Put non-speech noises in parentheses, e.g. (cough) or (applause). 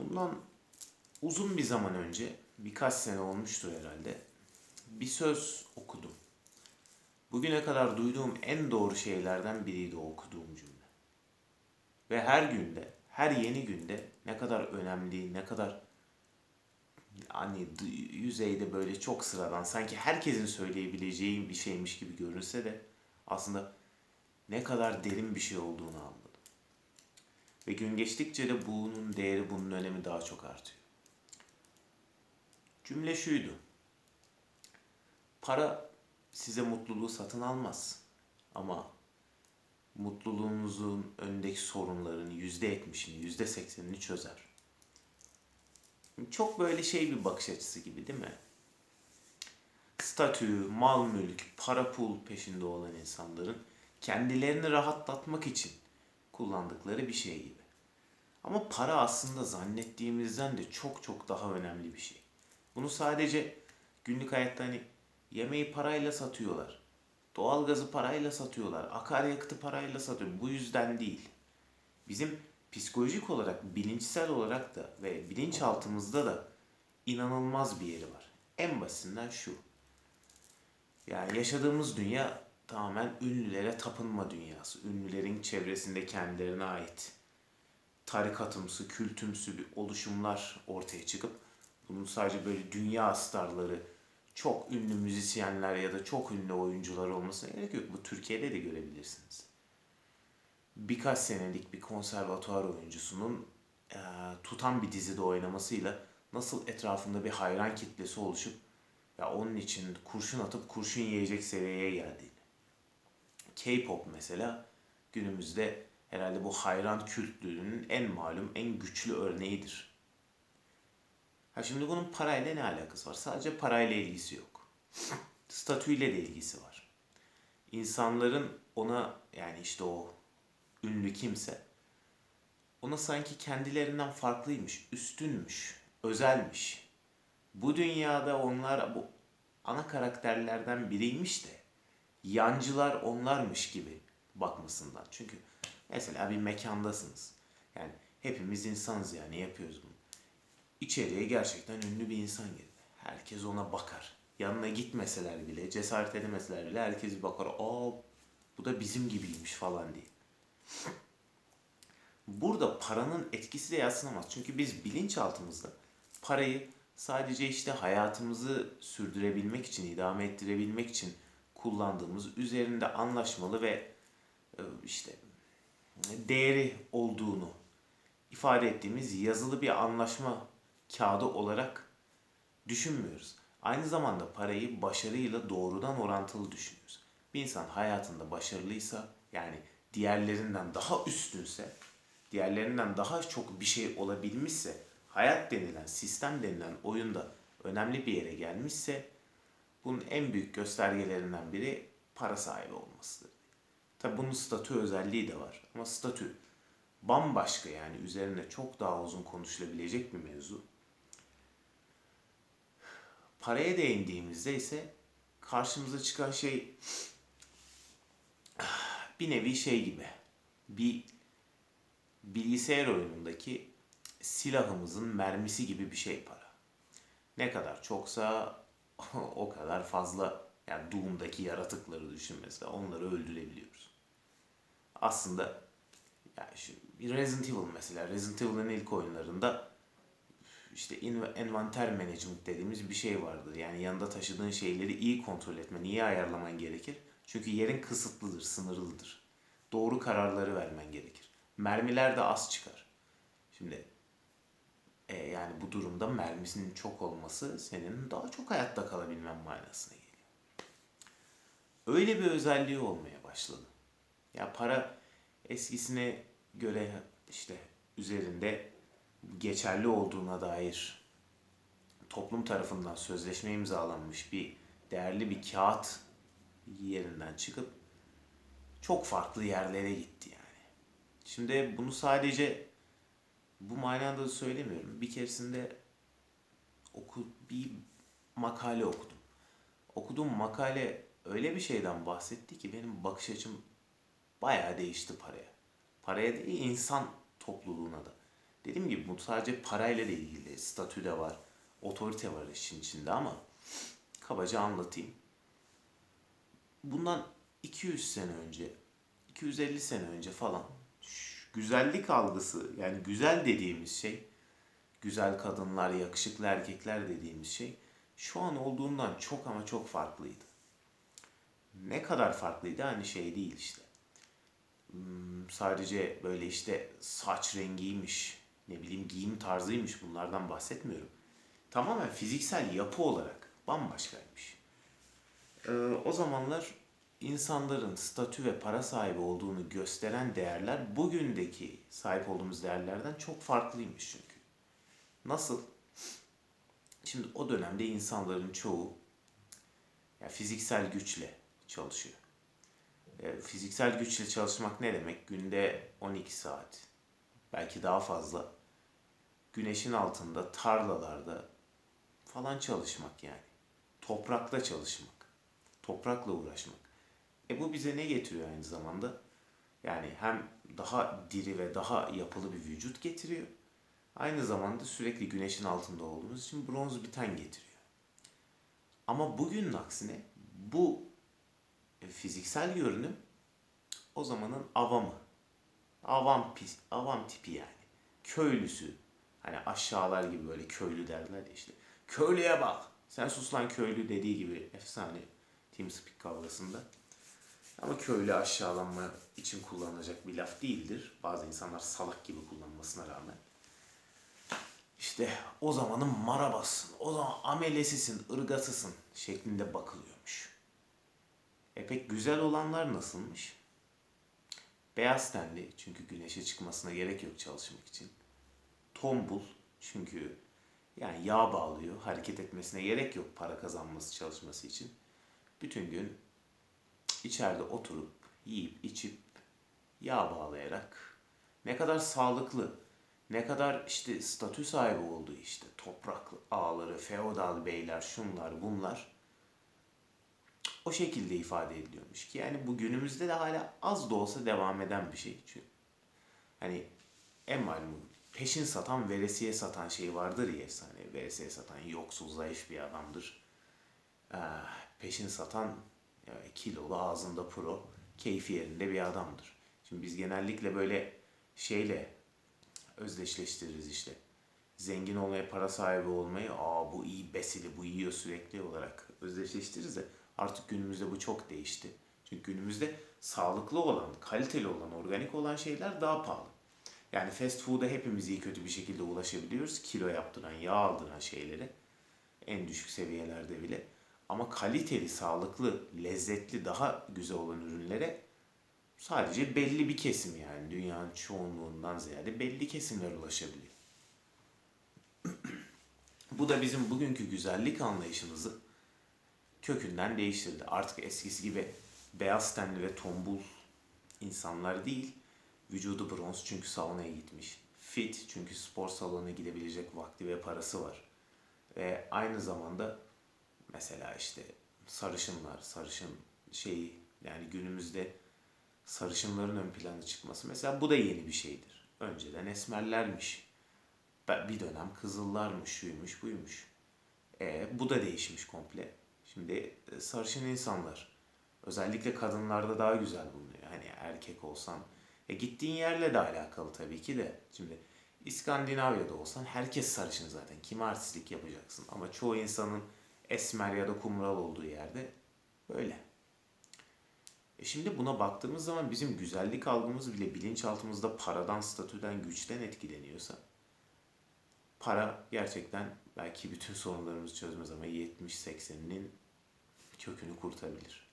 Bundan uzun bir zaman önce, birkaç sene olmuştur herhalde, bir söz okudum. Bugüne kadar duyduğum en doğru şeylerden biriydi o okuduğum cümle. Ve her günde, her yeni günde ne kadar önemli, ne kadar hani yüzeyde böyle çok sıradan, sanki herkesin söyleyebileceği bir şeymiş gibi görünse de aslında ne kadar derin bir şey olduğunu anladım. Ve gün geçtikçe de bunun değeri, bunun önemi daha çok artıyor. Cümle şuydu. Para size mutluluğu satın almaz. Ama mutluluğunuzun önündeki sorunların yüzde yetmişini, yüzde seksenini çözer. Çok böyle şey bir bakış açısı gibi değil mi? Statü, mal mülk, para pul peşinde olan insanların kendilerini rahatlatmak için kullandıkları bir şey gibi. Ama para aslında zannettiğimizden de çok çok daha önemli bir şey. Bunu sadece günlük hayatta hani yemeği parayla satıyorlar. Doğalgazı parayla satıyorlar. Akaryakıtı parayla satıyor. Bu yüzden değil. Bizim psikolojik olarak, bilinçsel olarak da ve bilinçaltımızda da inanılmaz bir yeri var. En basitinden şu. Yani yaşadığımız dünya tamamen ünlülere tapınma dünyası. Ünlülerin çevresinde kendilerine ait tarikatımsı, kültümsü bir oluşumlar ortaya çıkıp bunun sadece böyle dünya starları, çok ünlü müzisyenler ya da çok ünlü oyuncular olmasına gerek yok. Bu Türkiye'de de görebilirsiniz. Birkaç senelik bir konservatuvar oyuncusunun eee, tutan bir dizide oynamasıyla nasıl etrafında bir hayran kitlesi oluşup ya onun için kurşun atıp kurşun yiyecek seviyeye geldiğini. K-pop mesela günümüzde herhalde bu hayran kültürünün en malum, en güçlü örneğidir. Ha şimdi bunun parayla ne alakası var? Sadece parayla ilgisi yok. Statüyle de ilgisi var. İnsanların ona yani işte o ünlü kimse ona sanki kendilerinden farklıymış, üstünmüş, özelmiş. Bu dünyada onlar bu ana karakterlerden biriymiş de yancılar onlarmış gibi bakmasından. Çünkü mesela bir mekandasınız. Yani hepimiz insanız yani yapıyoruz bunu. İçeriye gerçekten ünlü bir insan girdi. Herkes ona bakar. Yanına gitmeseler bile, cesaret edemeseler bile herkes bir bakar. Aa bu da bizim gibiymiş falan diye. Burada paranın etkisi de yadsınamaz. Çünkü biz bilinçaltımızda parayı sadece işte hayatımızı sürdürebilmek için, idame ettirebilmek için kullandığımız, üzerinde anlaşmalı ve e, işte değeri olduğunu ifade ettiğimiz yazılı bir anlaşma kağıdı olarak düşünmüyoruz. Aynı zamanda parayı başarıyla doğrudan orantılı düşünüyoruz. Bir insan hayatında başarılıysa yani diğerlerinden daha üstünse, diğerlerinden daha çok bir şey olabilmişse, hayat denilen, sistem denilen oyunda önemli bir yere gelmişse bunun en büyük göstergelerinden biri para sahibi olmasıdır. Tabi bunun statü özelliği de var. Ama statü bambaşka yani üzerine çok daha uzun konuşulabilecek bir mevzu. Paraya değindiğimizde ise karşımıza çıkan şey bir nevi şey gibi. Bir bilgisayar oyunundaki silahımızın mermisi gibi bir şey para. Ne kadar çoksa (laughs) o kadar fazla yani Doom'daki yaratıkları düşün mesela onları öldürebiliyoruz. Aslında yani şu Resident Evil mesela Resident Evil'ın ilk oyunlarında işte envanter management dediğimiz bir şey vardır. Yani yanında taşıdığın şeyleri iyi kontrol etmen, iyi ayarlaman gerekir. Çünkü yerin kısıtlıdır, sınırlıdır. Doğru kararları vermen gerekir. Mermiler de az çıkar. Şimdi e, yani bu durumda mermisinin çok olması senin daha çok hayatta kalabilmen manasına geliyor. Öyle bir özelliği olmaya başladı. Ya para eskisine göre işte üzerinde geçerli olduğuna dair toplum tarafından sözleşme imzalanmış bir değerli bir kağıt yerinden çıkıp çok farklı yerlere gitti yani. Şimdi bunu sadece bu manada da söylemiyorum. Bir keresinde oku, bir makale okudum. Okuduğum makale öyle bir şeyden bahsetti ki benim bakış açım bayağı değişti paraya. Paraya değil insan topluluğuna da. Dediğim gibi bu sadece parayla da ilgili. Statü de var. Otorite var işin içinde ama kabaca anlatayım. Bundan 200 sene önce, 250 sene önce falan güzellik algısı yani güzel dediğimiz şey, güzel kadınlar, yakışıklı erkekler dediğimiz şey şu an olduğundan çok ama çok farklıydı. Ne kadar farklıydı hani şey değil işte. Hmm, sadece böyle işte saç rengiymiş, ne bileyim giyim tarzıymış bunlardan bahsetmiyorum. Tamamen fiziksel yapı olarak bambaşkaymış. Ee, o zamanlar insanların statü ve para sahibi olduğunu gösteren değerler bugündeki sahip olduğumuz değerlerden çok farklıymış çünkü. Nasıl? Şimdi o dönemde insanların çoğu ya fiziksel güçle çalışıyor. E, fiziksel güçle çalışmak ne demek? Günde 12 saat, belki daha fazla güneşin altında, tarlalarda falan çalışmak yani. Toprakla çalışmak. Toprakla uğraşmak. E bu bize ne getiriyor aynı zamanda? Yani hem daha diri ve daha yapılı bir vücut getiriyor. Aynı zamanda sürekli güneşin altında olduğumuz için bronz bir ten getiriyor. Ama bugünün aksine bu e, fiziksel görünüm o zamanın avamı. Avam, pis, avam tipi yani. Köylüsü. Hani aşağılar gibi böyle köylü derler ya işte. Köylüye bak. Sen sus lan köylü dediği gibi efsane TeamSpeak kavgasında. Ama köylü aşağılanma için kullanılacak bir laf değildir. Bazı insanlar salak gibi kullanmasına rağmen. İşte o zamanın marabasın, o zaman amelesisin, ırgasısın şeklinde bakılıyormuş. E pek güzel olanlar nasılmış? Beyaz tenli çünkü güneşe çıkmasına gerek yok çalışmak için. Tombul çünkü yani yağ bağlıyor, hareket etmesine gerek yok para kazanması, çalışması için. Bütün gün içeride oturup, yiyip, içip, yağ bağlayarak ne kadar sağlıklı, ne kadar işte statü sahibi olduğu işte toprak ağları, feodal beyler, şunlar bunlar o şekilde ifade ediliyormuş ki yani bu günümüzde de hala az da olsa devam eden bir şey. Çünkü hani en malum peşin satan veresiye satan şey vardır ya efsane. Veresiye satan yoksul zayıf bir adamdır. Ee, peşin satan kilolu ağzında pro keyfi yerinde bir adamdır. Şimdi biz genellikle böyle şeyle özdeşleştiririz işte. Zengin olmayı, para sahibi olmayı, aa bu iyi besili, bu yiyor sürekli olarak özdeşleştiririz de artık günümüzde bu çok değişti. Çünkü günümüzde sağlıklı olan, kaliteli olan, organik olan şeyler daha pahalı. Yani fast food'a hepimiz iyi kötü bir şekilde ulaşabiliyoruz. Kilo yaptıran, yağ aldıran şeylere. En düşük seviyelerde bile. Ama kaliteli, sağlıklı, lezzetli, daha güzel olan ürünlere sadece belli bir kesim yani dünyanın çoğunluğundan ziyade belli kesimler ulaşabiliyor. (clears throat) Bu da bizim bugünkü güzellik anlayışımızı kökünden değiştirdi. Artık eskisi gibi beyaz tenli ve tombul insanlar değil, vücudu bronz çünkü saunaya gitmiş. Fit çünkü spor salonuna gidebilecek vakti ve parası var. Ve aynı zamanda mesela işte sarışınlar, sarışın şeyi yani günümüzde sarışınların ön plana çıkması mesela bu da yeni bir şeydir. Önceden esmerlermiş. Bir dönem kızıllarmış, şuymuş, buymuş. E, bu da değişmiş komple. Şimdi e, sarışın insanlar özellikle kadınlarda daha güzel bulunuyor. Hani erkek olsan e, gittiğin yerle de alakalı tabii ki de. Şimdi İskandinavya'da olsan herkes sarışın zaten. Kime artistlik yapacaksın? Ama çoğu insanın esmer ya da kumral olduğu yerde böyle. E şimdi buna baktığımız zaman bizim güzellik algımız bile bilinçaltımızda paradan, statüden, güçten etkileniyorsa para gerçekten belki bütün sorunlarımızı çözmez ama 70-80'inin kökünü kurtarabilir.